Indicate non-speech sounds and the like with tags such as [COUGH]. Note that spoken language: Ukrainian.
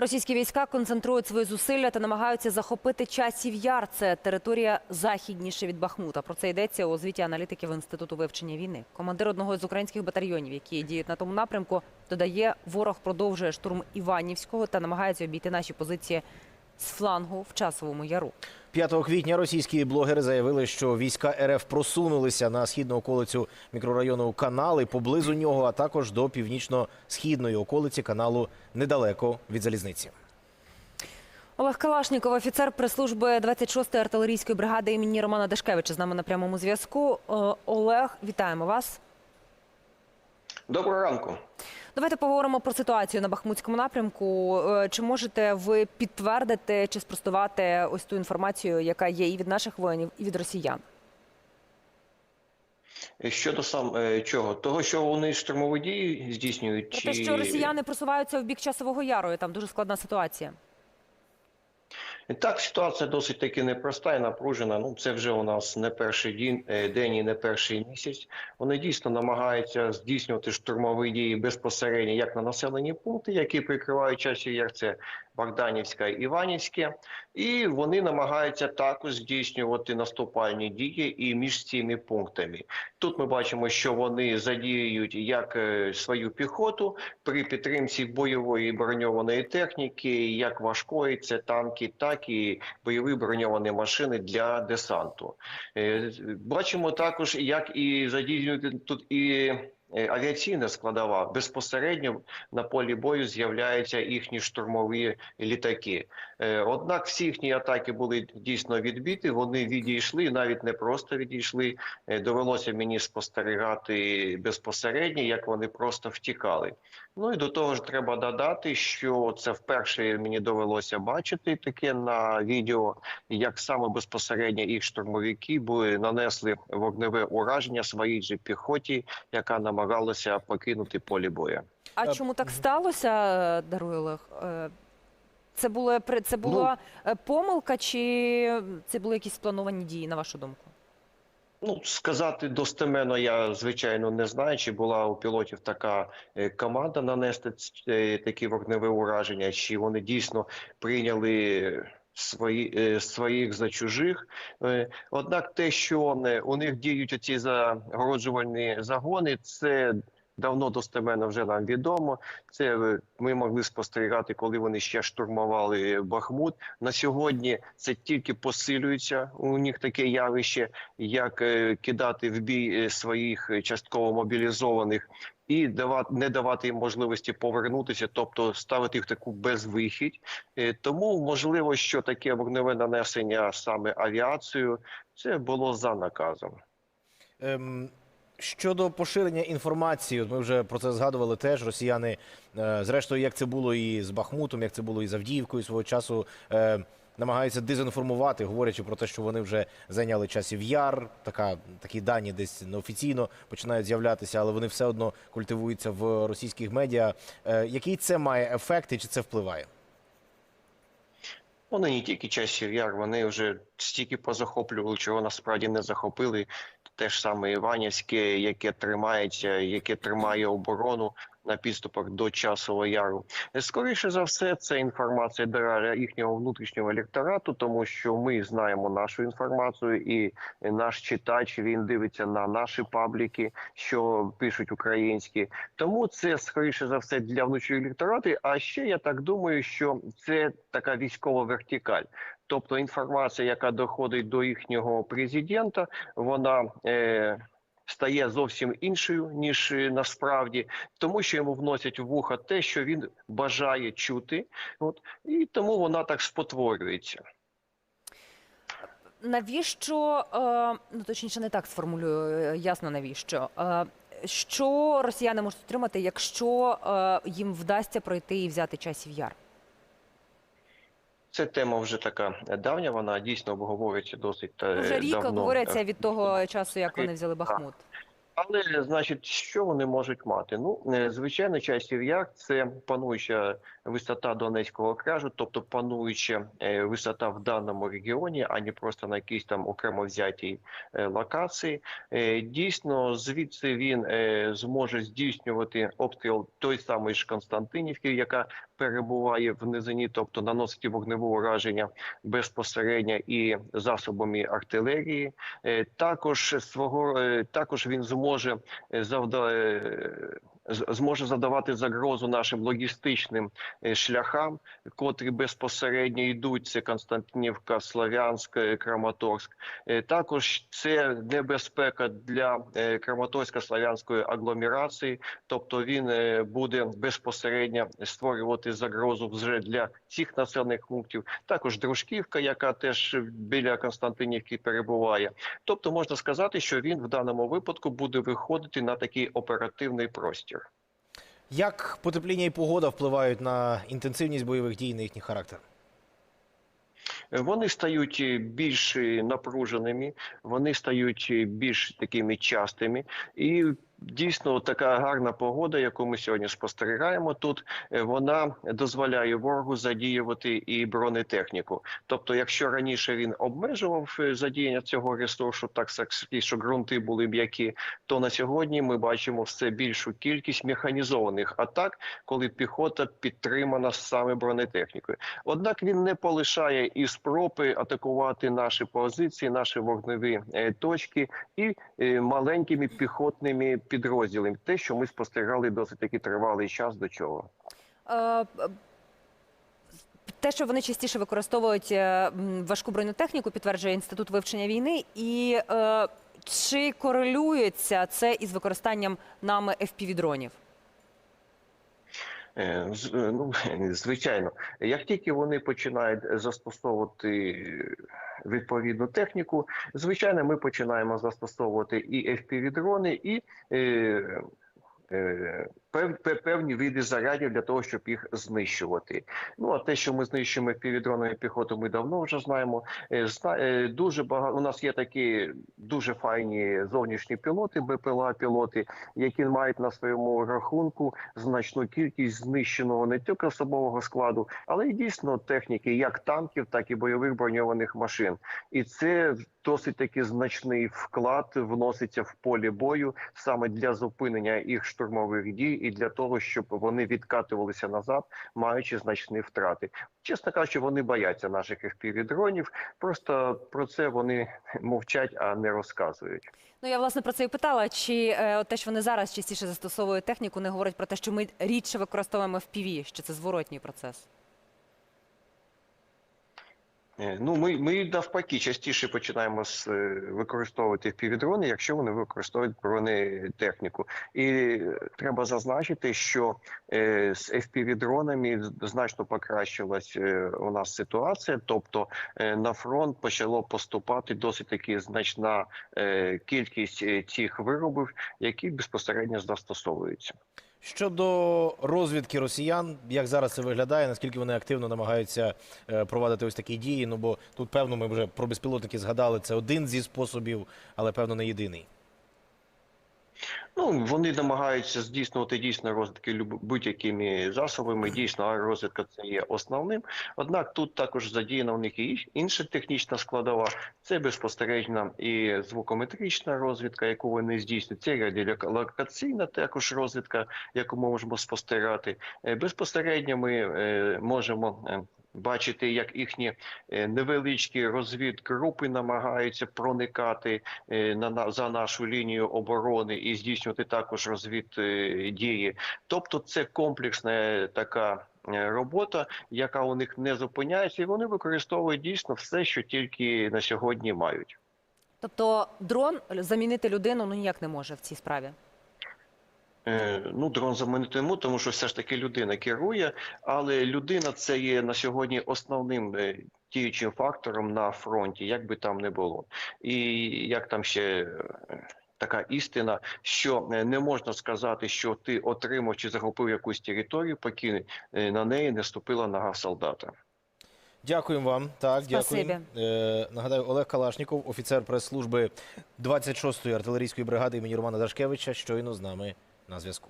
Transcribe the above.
Російські війська концентрують свої зусилля та намагаються захопити часів яр. Це територія західніше від Бахмута. Про це йдеться у звіті аналітиків інституту вивчення війни. Командир одного з українських батальйонів, які діють на тому напрямку, додає, ворог продовжує штурм Іванівського та намагається обійти наші позиції з флангу в часовому яру. 5 квітня російські блогери заявили, що війська РФ просунулися на східну околицю мікрорайону Канали поблизу нього, а також до північно-східної околиці каналу недалеко від залізниці. Олег Калашніков, офіцер прес-служби 26-ї артилерійської бригади імені Романа Дашкевича, з нами на прямому зв'язку. Е, Олег, вітаємо вас. Доброго ранку. Давайте поговоримо про ситуацію на Бахмутському напрямку. Е, Чи можете ви підтвердити чи спростувати ось ту інформацію, яка є і від наших воїнів, і від росіян? Щодо сам е, чого? Того, що вони штурмові дії здійснюють, Про чи те, що росіяни просуваються в бік часового яру, і там дуже складна ситуація. Так ситуація досить таки непроста і напружена. Ну це вже у нас не перший день, день і не перший місяць. Вони дійсно намагаються здійснювати штурмові дії безпосередньо як на населені пункти, які прикривають часів яр. Це Богданівська і Іванівське, і вони намагаються також здійснювати наступальні дії і між цими пунктами. Тут ми бачимо, що вони задіюють як е, свою піхоту при підтримці бойової броньованої техніки, як важкої, це танки, так і бойові броньовані машини для десанту. Е, Бачимо також, як і задіюють тут і. Е, Авіаційна складова безпосередньо на полі бою з'являються їхні штурмові літаки. Е, Однак всі їхні атаки були дійсно відбиті. Вони відійшли, навіть не просто відійшли. Е, Довелося мені спостерігати безпосередньо, як вони просто втікали. Ну і до того ж, треба додати, що це вперше мені довелося бачити таке на відео, як саме безпосередньо їх штурмовики були нанесли вогневе ураження своїй же піхоті, яка намагалася покинути полі бою. А Е, чому так сталося, даруй Олег? Е, Це була це була е, помилка, чи це були якісь сплановані дії, на вашу думку? Ну, сказати достеменно я звичайно не знаю, чи була у пілотів така команда нанести такі вогневі ураження, чи вони дійсно прийняли свої, е, своїх за чужих. Е, Однак те, що е, у них діють ці загороджувальні загони, це давно достеменно вже нам відомо. Це ми могли спостерігати, коли вони ще штурмували Бахмут. На сьогодні це тільки посилюється у них таке явище, як кидати в бій своїх частково мобілізованих. І давати не давати їм можливості повернутися, тобто ставити їх таку безвихідь. Е, Тому можливо, що таке вогневе нанесення саме авіацією, це було за наказом. Ем, щодо поширення інформації, от ми вже про це згадували теж. Росіяни, е, зрештою, як це було і з Бахмутом, як це було і з Авдіївкою свого часу. Намагаються дезінформувати, говорячи про те, що вони вже зайняли часів яр. Така такі дані десь неофіційно починають з'являтися, але вони все одно культивуються в російських медіа. Е, який це має ефект і чи це впливає? Вони не тільки часів яр, вони вже стільки позахоплювали, чого насправді не захопили. Те ж саме Іванівське, яке тримається, яке тримає оборону на підступах до часового яру. Скоріше за все, це інформація для їхнього внутрішнього електорату, тому що ми знаємо нашу інформацію, і наш читач він дивиться на наші пабліки, що пишуть українські. Тому це скоріше за все для внутрішнього електорату. А ще я так думаю, що це така військова вертикаль. Тобто інформація, яка доходить до їхнього президента, вона е, стає зовсім іншою ніж е, насправді, тому що йому вносять в вуха те, що він бажає чути, от і тому вона так спотворюється. Навіщо е, ну точніше не так сформулюю, е, ясно навіщо. Що росіяни можуть отримати, якщо їм вдасться пройти і взяти часів яр? Це тема вже така давня. Вона дійсно обговорюється досить е, Вже рік давно. обговорюється від того часу, як вони взяли Бахмут. Але значить, що вони можуть мати? Ну е, звичайно, часів як це пануюча висота Донецького кряжу, тобто пануюча е, висота в даному регіоні, а не просто на якійсь там окремо взятій е, локації. Е, Дійсно, звідси він зможе здійснювати обстріл той самої ж Константинівки, яка перебуває в низині, тобто наносити вогневе ураження безпосередньо і засобами артилерії. Також свого також він зможе е, завда е, з- зможе задавати загрозу нашим логістичним е, шляхам, котрі безпосередньо йдуть. Це Константинівка, Слов'янськ, е, Краматорськ. Е, Також це небезпека для е, Краматорсько-Славянської агломерації, тобто він буде безпосередньо створювати загрозу вже для цих населених пунктів. Також Дружківка, яка теж біля Константинівки перебуває. Тобто можна сказати, що він в даному випадку буде виходити на такий оперативний простір. Як потепління і погода впливають на інтенсивність бойових дій на їхній характер? Вони стають е, більш е, напруженими, вони стають е, більш такими частими, і дійсно така гарна погода, яку ми сьогодні спостерігаємо тут, е, вона дозволяє ворогу задіювати і бронетехніку. Тобто, якщо раніше він обмежував е, задіяння цього ресурсу, так що ґрунти були м'які, то на сьогодні ми бачимо все більшу кількість механізованих атак, коли піхота підтримана саме бронетехнікою. Однак він не полишає і спроби атакувати наші позиції, наші вогневі е, точки і маленькими піхотними підрозділами. Те, що ми спостерігали досить таки тривалий час до чого. Е, Те, що вони частіше використовують е, важку бронетехніку, підтверджує інститут вивчення війни. І е, чи корелюється це із використанням нами FPV-дронів? З- е, Ну, [LAUGHS] звичайно, як тільки вони починають застосовувати відповідну техніку, звичайно, ми починаємо застосовувати і FPV-дрони, і е, е, певні види зарядів для того, щоб їх знищувати. Ну а те, що ми знищуємо FPV-дронами піхоту, ми давно вже знаємо. Е, е, Дуже багато у нас є такі дуже файні зовнішні пілоти, БПЛА пілоти, які мають на своєму рахунку значну кількість знищеного не тільки особового складу, але й дійсно техніки, як танків, так і бойових броньованих машин. І це досить таки значний вклад вноситься в полі бою саме для зупинення їх штурмових дій і для того, щоб вони відкатувалися назад, маючи значні втрати. Чесно кажучи, вони бояться наших FPV-дронів, Просто про це вони мовчать, а не розказують. Ну я власне про це і питала. Чи е, те, що вони зараз частіше застосовують техніку, не говорить про те, що ми рідше використовуємо FPV, що це зворотній процес? Е, Ну, ми, ми навпаки частіше починаємо з, е, використовувати півдрони, якщо вони використовують бронетехніку. І е, треба зазначити, що з FPV-дронами значно покращилась у нас ситуація. Тобто на фронт почало поступати досить таки значна кількість цих виробів, які безпосередньо застосовуються. Щодо розвідки росіян, як зараз це виглядає, наскільки вони активно намагаються е, провадити ось такі дії? Ну бо тут, певно, ми вже про безпілотники згадали, це один зі способів, але певно не єдиний. Ну, вони намагаються здійснювати дійсно розвідки люб- будь-якими засобами. Дійсно, аеророзвідка це є основним. Однак тут також задіяна у них і інша технічна складова. Це безпосередньо і звукометрична розвідка, яку вони здійснюють. Це радіолокаційна також розвідка, яку ми можемо спостерігати. Е, Безпосередньо ми е, можемо. Е, Бачити, як їхні е, невеличкі розвідгрупи намагаються проникати е, на за нашу лінію оборони і здійснювати також розвіддії. Тобто, це комплексна така е, робота, яка у них не зупиняється, і вони використовують дійсно все, що тільки на сьогодні мають. Тобто дрон замінити людину ну ніяк не може в цій справі. Е, Ну, дрон замінити йому, тому що все ж таки людина керує, але людина це є на сьогодні основним е, діючим фактором на фронті, як би там не було. І як там ще е, така істина, що не можна сказати, що ти отримав чи захопив якусь територію, поки на неї не ступила нога солдата. Дякуємо вам. Так, Спасибі. дякую. Е, нагадаю, Олег Калашніков, офіцер прес-служби 26-ї артилерійської бригади імені Романа Дашкевича, щойно з нами на зв'язку.